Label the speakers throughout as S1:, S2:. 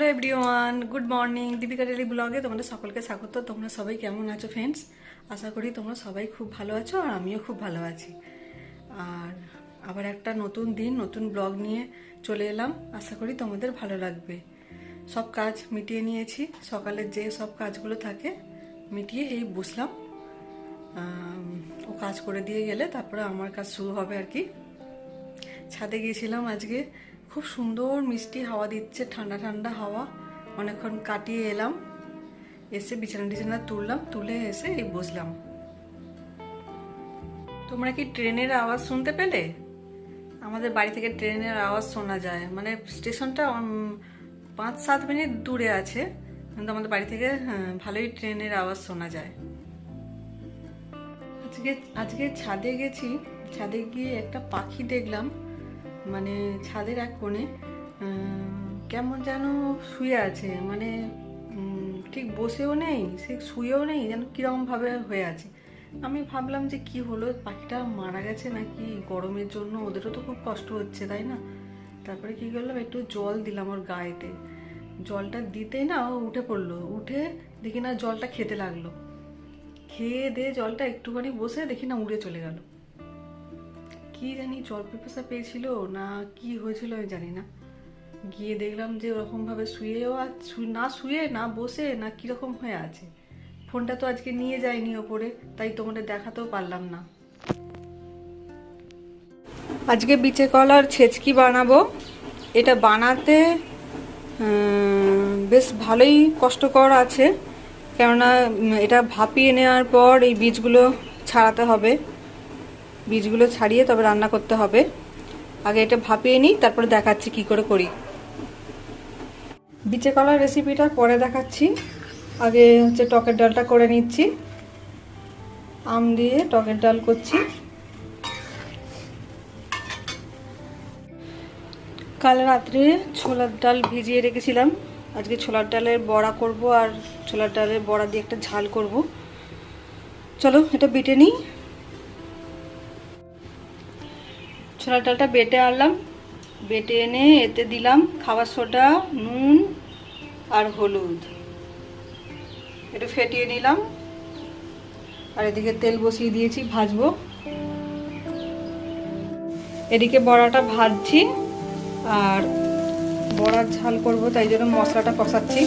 S1: Hello everyone, good morning. Deepika daily ব্লগে তোমাদের সকলকে স্বাগত। তোমরা সবাই কেমন আছো ফ্রেন্ডস আশা করি তোমরা সবাই খুব ভালো আছো আর আমিও খুব ভালো আছি। আর আবার একটা নতুন দিন, নতুন ব্লগ নিয়ে চলে এলাম। আশা করি তোমাদের ভালো লাগবে। সব কাজ মিটিয়ে নিয়েছি। সকালের যে সব কাজগুলো থাকে, মিটিয়ে এই বসলাম। ও কাজ করে দিয়ে গেলে তারপরে আমার কাজ শুরু হবে আর কি। ছাদে গিয়েছিলাম আজকে। খুব সুন্দর মিষ্টি হাওয়া দিচ্ছে ঠান্ডা ঠান্ডা হাওয়া। অনেকক্ষণ কাটিয়ে এলাম। এসে বিছানা টিছানা তুললাম তুলে এসে এই বসলাম। তোমরা কি ট্রেনের আওয়াজ শুনতে পেলে? আমাদের বাড়ি থেকে ট্রেনের আওয়াজ শোনা যায়। মানে স্টেশনটা পাঁচ সাত মিনিট দূরে আছে। কিন্তু আমাদের বাড়ি থেকে হ্যাঁ, ভালোই ট্রেনের আওয়াজ শোনা যায়। আজকে আজকে ছাদে গেছি। ছাদে গিয়ে একটা পাখি দেখলাম। মানে ছাদের এক কোণে কেমন যেন শুয়ে আছে মানে ঠিক বসেও নেই, সে শুয়েও নেই, যেন কীরকমভাবে হয়ে আছে। আমি ভাবলাম যে কি হলো, পাখিটা মারা গেছে নাকি গরমের জন্য, ওদেরও তো খুব কষ্ট হচ্ছে, তাই না? তারপরে কি করলাম, একটু জল দিলাম ওর গায়েতে। জলটা দিতেই না, ও উঠে পড়ল। উঠে দেখি না জলটা খেতে লাগল। খেয়ে দিয়ে জলটা একটুখানি বসে দেখি না উড়ে চলে গেল। কি জানি জল পিপাসা পেয়েছিল, না কি হয়েছিল আমি জানি না। গিয়ে দেখলাম যে ওরকম ভাবে শুয়েও না শুয়ে, না বসে, না কীরকম হয়ে আছে। ফোনটা তো আজকে নিয়ে যায়নি ওপরে, তাই তোমাদের দেখাতেও পারলাম না। আজকে বিচে কলার ছেচকি বানাবো। এটা বানাতে বেশ ভালোই কষ্টকর আছে। কেননা এটা ভাপিয়ে নেওয়ার পর এই বীজগুলো ছাড়াতে হবে। বীজগুলো ছাড়িয়ে তবে রান্না করতে হবে। আগে এটা ভাপিয়ে নিই, তারপরে দেখাচ্ছি কি করে করি। বিচে কলার রেসিপিটা পরে দেখাচ্ছি। আগে হচ্ছে টকের ডালটা করে নিচ্ছি। আম দিয়ে টকের ডাল করছি। কাল রাত্রে ছোলার ডাল ভিজিয়ে রেখেছিলাম। আজকে ছোলার ডালের বড়া করব আর ছোলার ডালের বড়া দিয়ে একটা ঝাল করব। চলো, এটা বেটে নিই। ছোলার ডালটা বেটে আনলাম। বেটে এনে এতে দিলাম খাবার সোডা, নুন আর হলুদ। একটু ফেটিয়ে নিলাম। আর এদিকে তেল বসিয়ে দিয়েছি, ভাজবো। এদিকে বড়াটা ভাজছি। আর বড়ার ঝাল করব, তাই জন্য মশলাটা কষাচ্ছি।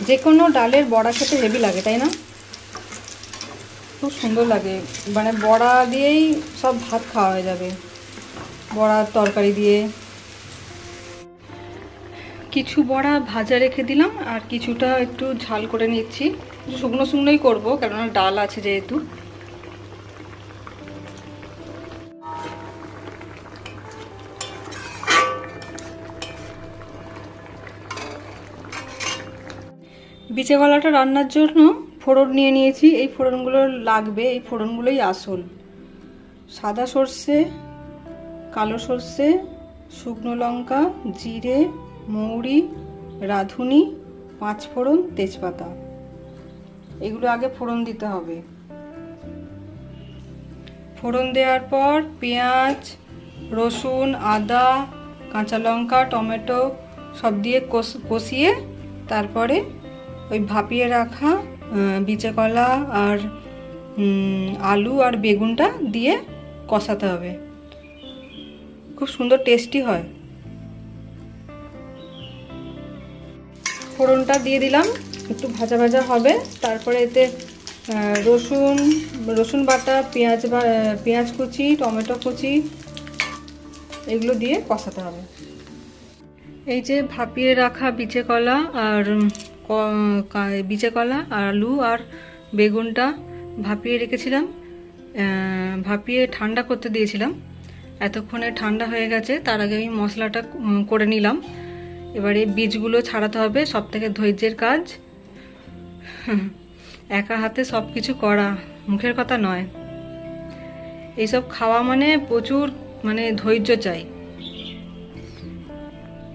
S1: যে কোনো ডালের বড়া খেতে হেভি লাগে, তাই না? খুব সুন্দর লাগে। মানে বড়া দিয়েই সব ভাত খাওয়া হয়ে যাবে। বড়ার তরকারি দিয়ে। কিছু বড়া ভাজা রেখে দিলাম, আর কিছুটা একটু ঝাল করে নিচ্ছি। শুকনো শুকনোই করব, কেননা ডাল আছে যেহেতু। বিচে কলাটা রান্নার জন্য ফোড়ন নিয়ে নিয়েছি। এই ফোড়নগুলো লাগবে, এই ফোড়নগুলোই আসল। সাদা সর্ষে, কালো সর্ষে, শুকনো লঙ্কা, জিরে, মৌরি, রাঁধুনি পাঁচফোড়ন তেজপাতা। এগুলো আগে ফোড়ন দিতে হবে। ফোড়ন দেওয়ার পর পেঁয়াজ, রসুন, আদা, কাঁচা লঙ্কা, টমেটো সব দিয়ে কষ- কষিয়ে তারপরে ওই ভাপিয়ে রাখা বিচে কলা আর আলু আর বেগুনটা দিয়ে কষাতে হবে। খুব সুন্দর টেস্টি হয়। ফোড়নটা দিয়ে দিলাম, একটু ভাজা ভাজা হবে। তারপরে এতে রসুন রসুন বাটা, পেঁয়াজ বা- পেঁয়াজ কুচি, টমেটো কুচি, এগুলো দিয়ে কষাতে হবে। এই যে ভাপিয়ে রাখা বিচে কলা আর বিচে কলা, আলু আর বেগুনটা ভাপিয়ে রেখেছিলাম। ভাপিয়ে ঠান্ডা করতে দিয়েছিলাম। এতক্ষণে ঠান্ডা হয়ে গেছে, তার আগে আমি মশলাটা করে নিলাম। এবারে বীজগুলো ছাড়াতে হবে সব থেকে ধৈর্যের কাজ। একা হাতে সব কিছু করা, মুখের কথা নয়। এইসব খাওয়া মানে প্রচুর মানে ধৈর্য চাই।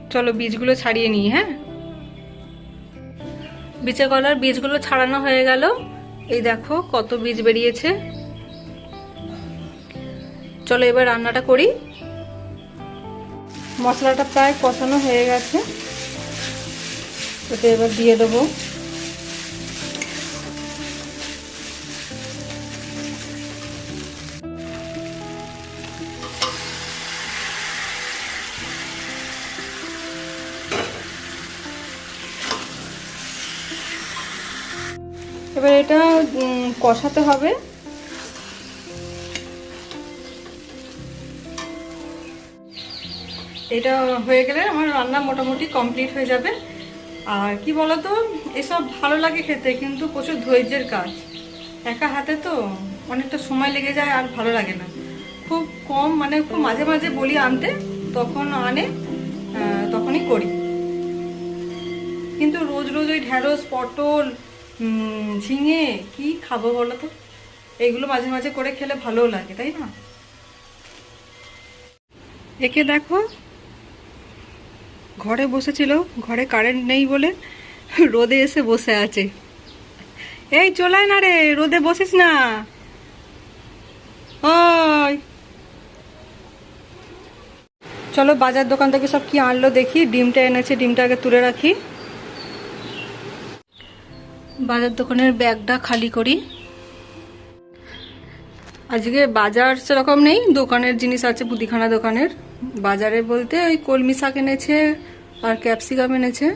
S1: চলো বীজগুলো ছাড়িয়ে নিই হ্যাঁ? বিচে কলার বীজগুলো ছাড়ানো হয়ে গেল। এই দেখো কত বীজ বেরিয়েছে। চলো এবার রান্নাটা করি। মশলাটা প্রায় কষানো হয়ে গেছে। ওটা এবার দিয়ে দেবো। এবার এটা কষাতে হবে। এটা হয়ে গেলে আমার রান্না মোটামুটি কমপ্লিট হয়ে যাবে। আর কি বলতো, এসব ভালো লাগে খেতে, কিন্তু প্রচুর ধৈর্যের কাজ। একা হাতে তো অনেকটা সময় লেগে যায়, আর ভালো লাগে না। খুব কম মানে খুব মাঝে মাঝে বলি আনতে, তখন আনে তখনই করি। কিন্তু রোজ রোজ ওই ঢ্যাঁড়স, পটল ঝিঙে, কি খাব বলো তো? এগুলো মাঝে মাঝে করে খেলে ভালোও লাগে, তাই না? একে দেখো, ঘরে বসেছিল, ঘরে কারেন্ট নেই বলে রোদে এসে বসে আছে। এই চলায় না রে, রোদে বসিস না। ওই। চলো বাজার দোকান থেকে সব কি আনলো দেখি, ডিমটা এনেছে, ডিমটা আগে তুলে রাখি। বাজার দোকানের ব্যাগটা খালি করি। আজকে বাজার সেরকম নেই, দোকানের জিনিস আছে, মুদিখানা দোকানের। বাজারে বলতে ওই কলমি শাক এনেছে, আর ক্যাপসিকাম এনেছে।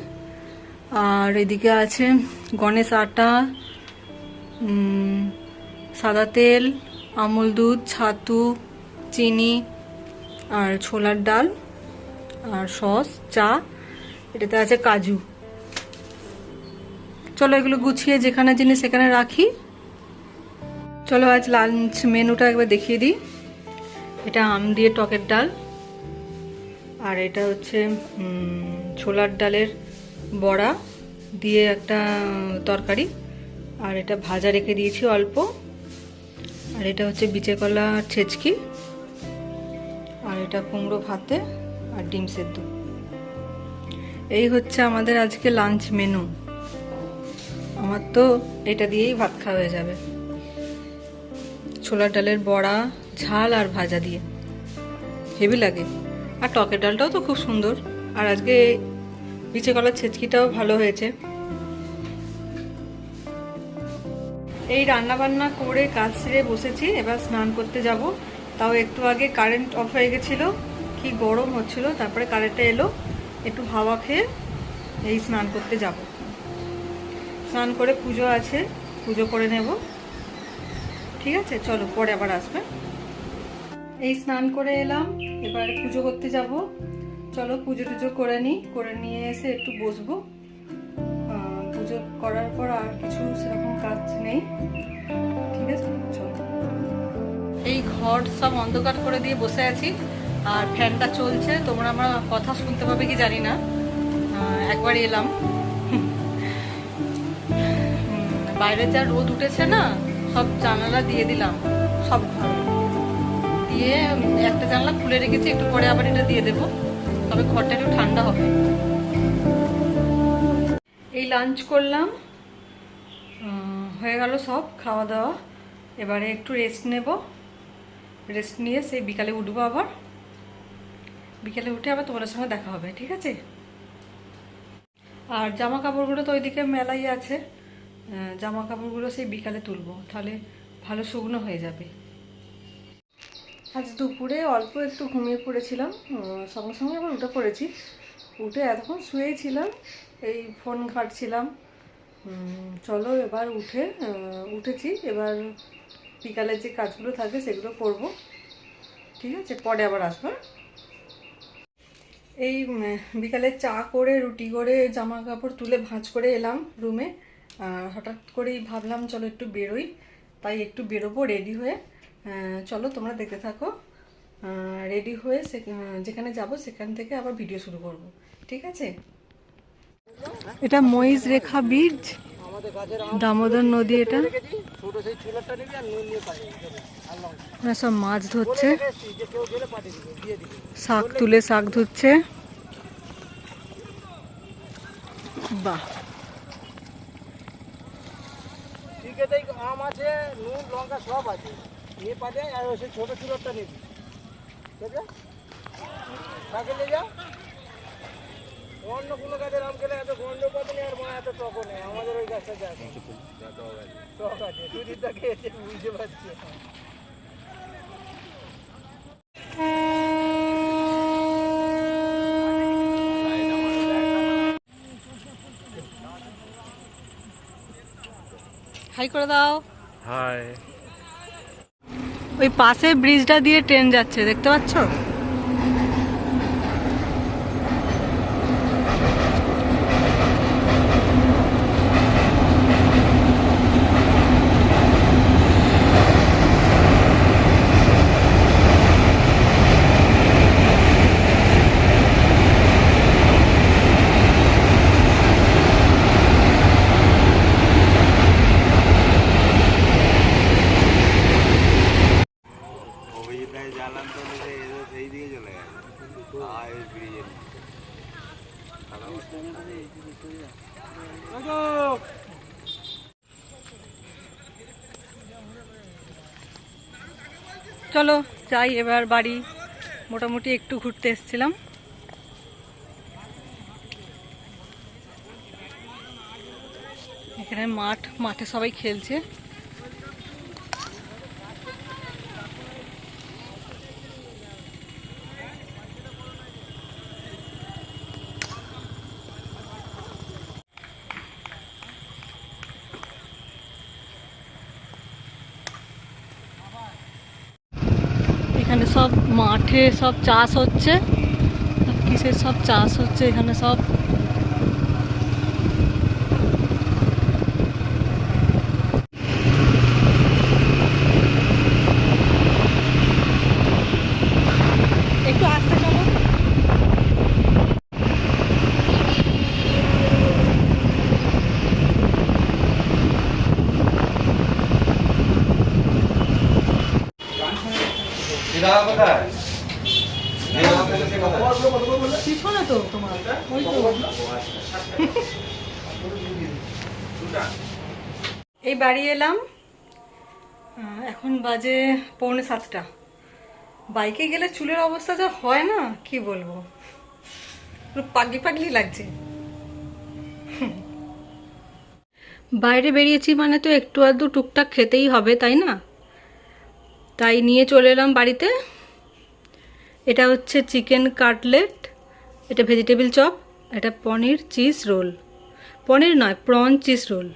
S1: আর এদিকে আছে গণেশ আটা সাদা তেল, আমুল দুধ, ছাতু, চিনি, আর ছোলার ডাল, আর সস, চা, এটাতে আছে কাজু। চলো এগুলো গুছিয়ে যেখানে জিনিস সেখানে রাখি। চলো আজ লাঞ্চ মেনুটা একবার দেখিয়ে দিই। এটা আম দিয়ে টকের ডাল। আর এটা হচ্ছে ছোলার ডালের বড়া দিয়ে একটা তরকারি। আর এটা ভাজা রেখে দিয়েছি অল্প। আর এটা হচ্ছে বিচে কলা ছেচকি। আর এটা কুমড়ো ভাতে আর ডিম সেদ্ধ। এই হচ্ছে আমাদের আজকে লাঞ্চ মেনু আমার তো এটা দিয়েই ভাত খাওয়া হয়ে যাবে। ছোলার ডালের বড়া, ঝাল আর ভাজা দিয়ে। হেভি লাগে। আর টকের ডালটাও তো খুব সুন্দর। আর আজকে বিচে কলার ছেচকিটাও ভালো হয়েছে। এই রান্না বান্না করে কাজ সেরে বসেছি। এবার স্নান করতে যাব। তাও একটু আগে কারেন্ট অফ হয়ে গেছিল। কি গরম হচ্ছিল। তারপরে কারেন্টটা এলো। একটু হাওয়া খেয়ে এই স্নান করতে যাব। স্নান করে পুজো আছে, পুজো করে নেব। ঠিক আছে? চলো, পরে আবার আসবে। এই স্নান করে এলাম, এবার পুজো করতে যাব। চলো, পুজো টুজো করে নিই, করে নিয়ে এসে একটু বসবো। পুজো করার পর আর কিছু সেরকম কাজ নেই। ঠিক আছে? চলো। এই ঘর সব অন্ধকার করে দিয়ে বসে আছি, আর ফ্যানটা চলছে। তোমরা আমার কথা শুনতে পাবে কি জানি না। একবার এলাম। বাইরে যা রোদ উঠেছে না, সব জানালা দিয়ে দিলাম, সব ঘরে। দিয়ে একটা জানলা খুলে রেখেছি, একটু পরে আবার এটা দিয়ে দেবো, তবে ঘরটা একটু ঠান্ডা হবে। এই লাঞ্চ করলাম হয়ে গেল সব, খাওয়া দাওয়া। এবারে একটু রেস্ট নেব। রেস্ট নিয়ে সেই বিকালে উঠবো আবার। বিকালে উঠে আবার তোমাদের সঙ্গে দেখা হবে, ঠিক আছে? আর জামা কাপড়গুলো তো ওইদিকে মেলাই আছে। জামা কাপড়গুলো সেই বিকালে তুলবো, তাহলে ভালো শুকনো হয়ে যাবে। আজ দুপুরে অল্প একটু ঘুমিয়ে পড়েছিলাম সঙ্গে সঙ্গে আবার উঠে পড়েছি। উঠে এতক্ষণ শুয়েই ছিলাম এই ফোন ঘাটছিলাম। চলো এবার উঠে উঠেছি। এবার বিকালের যে কাজগুলো থাকে সেগুলো করব। ঠিক আছে? পরে আবার আসব হ্যাঁ? এই বিকালে চা করে, রুটি করে জামা কাপড় তুলে ভাঁজ করে এলাম রুমে। হঠাৎ করেই ভাবলাম, চলো একটু বেরোই। তাই একটু বেরোবো রেডি হয়ে। চলো, তোমরা দেখতে থাকো। রেডি হয়ে যেখানে যাব, সেখান থেকে আবার ভিডিও শুরু করব। ঠিক আছে? এটা মহিষ রেখা বীজ দামোদর নদী এটা। সব মাছ ধরছে। শাক তুলে শাক ধরছে। বাহ।
S2: দিকেতেই আম আছে নুন লঙ্কা সব আছে। নিয়ে পাবে আর ওই ছোটো ছোটোটা নিবি। ঠিক আছে? তাকে নিয়ে যাও অন্য কোনো গাছের আম খেলে এত গন্ধ পাবে না আর মা এত টকও নেই। আমাদের ওই গাছটা যা আছে। টক আছে। সুজিতটা খেয়েছে বুঝতে পারছি।
S1: হাই করে দাও।
S3: হাই
S1: ওই পাশে ব্রিজটা দিয়ে ট্রেন যাচ্ছে দেখতে পাচ্ছ?
S3: চলো
S1: যাই এবার বাড়ি মোটামুটি একটু ঘুরতে এসছিলাম। এখানে মাঠ মাঠে সবাই খেলছে। এখানে সব মাঠে সব চাষ হচ্ছে। কিসের সব চাষ হচ্ছে? এখানে সব একটু আস্তে চলো পিছনে তো তোমার ওই তো। এই বাড়ি এলাম এখন বাজে পৌনে সাতটা। বাইকে গেলে চুলের অবস্থা যা হয় না কি বলব? পুরো পাগলি পাগলি লাগছে। বাইরে বেরিয়েছি মানে তো একটু আধটু টুকটাক খেতেই হবে তাই না? তাই নিয়ে চলে এলাম বাড়িতে। এটা হচ্ছে চিকেন কাটলেট, এটা ভেজিটেবিল চপ, এটা পনির চিজ রোল। পনির নয়, প্রন চিজ রোল।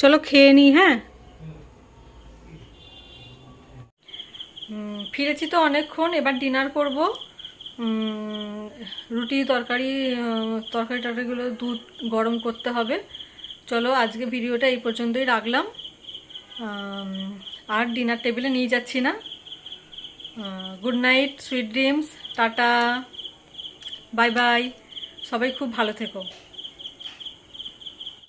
S1: চলো খেয়ে নিই হ্যাঁ? ফিরেছি তো অনেকক্ষণ, এবার ডিনার করব। রুটি তরকারি তরকারি টরকারিগুলো দুধ গরম করতে হবে। চলো আজকে ভিডিওটা এই পর্যন্তই রাখলাম। আর ডিনার টেবিলে নিয়ে যাচ্ছি না। Good night sweet dreams tata bye bye সবাই খুব ভালো থেকো।